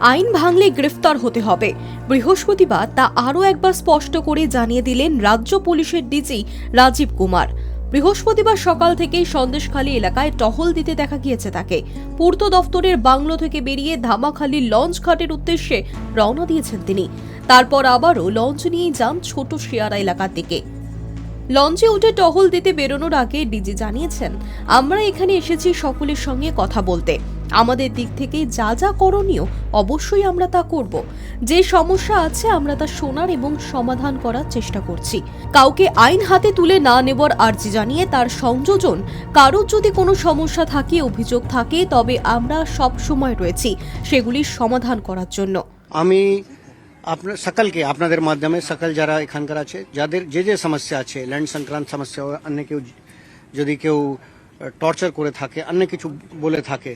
আইন ভাঙলে গ্রেফতার হতে হবে। বৃহস্পতিবার তা আরও একবার স্পষ্ট করে জানিয়ে দিলেন রাজ্য পুলিশের ডিজি রাজীব কুমার। বৃহস্পতিবার সকাল থেকেই সন্দেশখালী এলাকায় টহল দিতে দেখা গিয়েছে তাকে। পূর্ত দফতরের বাংলো থেকে বেরিয়ে ধামাখালী লঞ্চ ঘাটের উদ্দেশ্যে রওনা দিয়েছেন তিনি। তারপর আবারও লঞ্চ নিয়েই যান ছোট শিয়ারা এলাকার দিকে। লঞ্চে উঠে টহল দিতে বেরোনোর আগে ডিজি জানিয়েছেন, আমরা এখানে এসেছি সকলের সঙ্গে কথা বলতে। আমাদের দিক থেকে যা যা করণীয়, অবশ্যই আমরা তা করব। যে সমস্যা আছে, আমরা তা শোনার এবং সমাধান করার চেষ্টা করছি। কাউকে আইন হাতে তুলে না নেবার আর্জি জানিয়ে তার সংযোজন, কারোর যদি কোনো সমস্যা থাকে, অভিযোগ থাকে, তবে আমরা সব সময় রয়েছি সেগুলির সমাধান করার জন্য। আমি আপনার সকলকে আপনাদের মাধ্যমে সকল যারা এখানকার আছে, যাদের যে যে সমস্যা আছে ল্যান্ড সংক্রান্ত সমস্যা অন্য কেউ যদি কেউ টর্চার করে থাকে, অন্য কিছু বলে থাকে,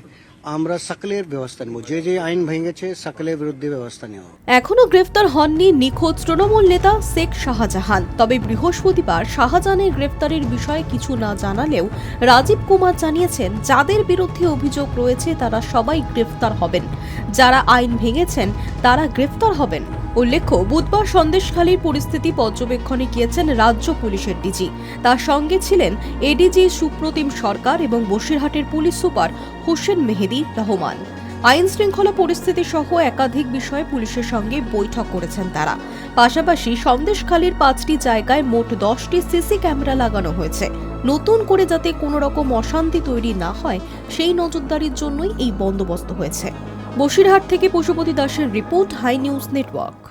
আমরা সকলের ব্যবস্থা নেব। যে যে আইন ভেঙেছে, সকলের বিরুদ্ধে ব্যবস্থা নেওয়া হবে। এখনও গ্রেফতার হননি নিখোঁজ তৃণমূল নেতা শেখ শাহজাহান। তবে বৃহস্পতিবার শাহজাহানের গ্রেফতারের বিষয়ে কিছু না জানালেও রাজীব কুমার জানিয়েছেন, যাদের বিরুদ্ধে অভিযোগ রয়েছে, তারা সবাই গ্রেফতার হবেন। যারা আইন ভেঙেছেন, তারা গ্রেফতার হবেন। উল্লেখ্য, বুধবার সন্দেশখালীর পরিস্থিতি পর্যবেক্ষণে গিয়েছেন রাজ্য পুলিশের ডিজি। তার সঙ্গে ছিলেন এডিজি সুপ্রতিম সরকার এবং বসিরহাটের পুলিশ সুপার হোসেন মেহেদি রহমান। আইন শৃঙ্খলা পরিস্থিতি সহ একাধিক বিষয়ে পুলিশের সঙ্গে বৈঠক করেছেন তারা। পাশাপাশি সন্দেশখালীর পাঁচটি জায়গায় মোট দশটি সিসি ক্যামেরা লাগানো হয়েছে। নতুন করে যাতে কোনো রকম অশান্তি তৈরি না হয়, সেই নজরদারির জন্যই এই বন্দোবস্ত হয়েছে। বসিরহাট থেকে পশুপতি দাসের রিপোর্ট হাই নিউজ নেটওয়ার্ক।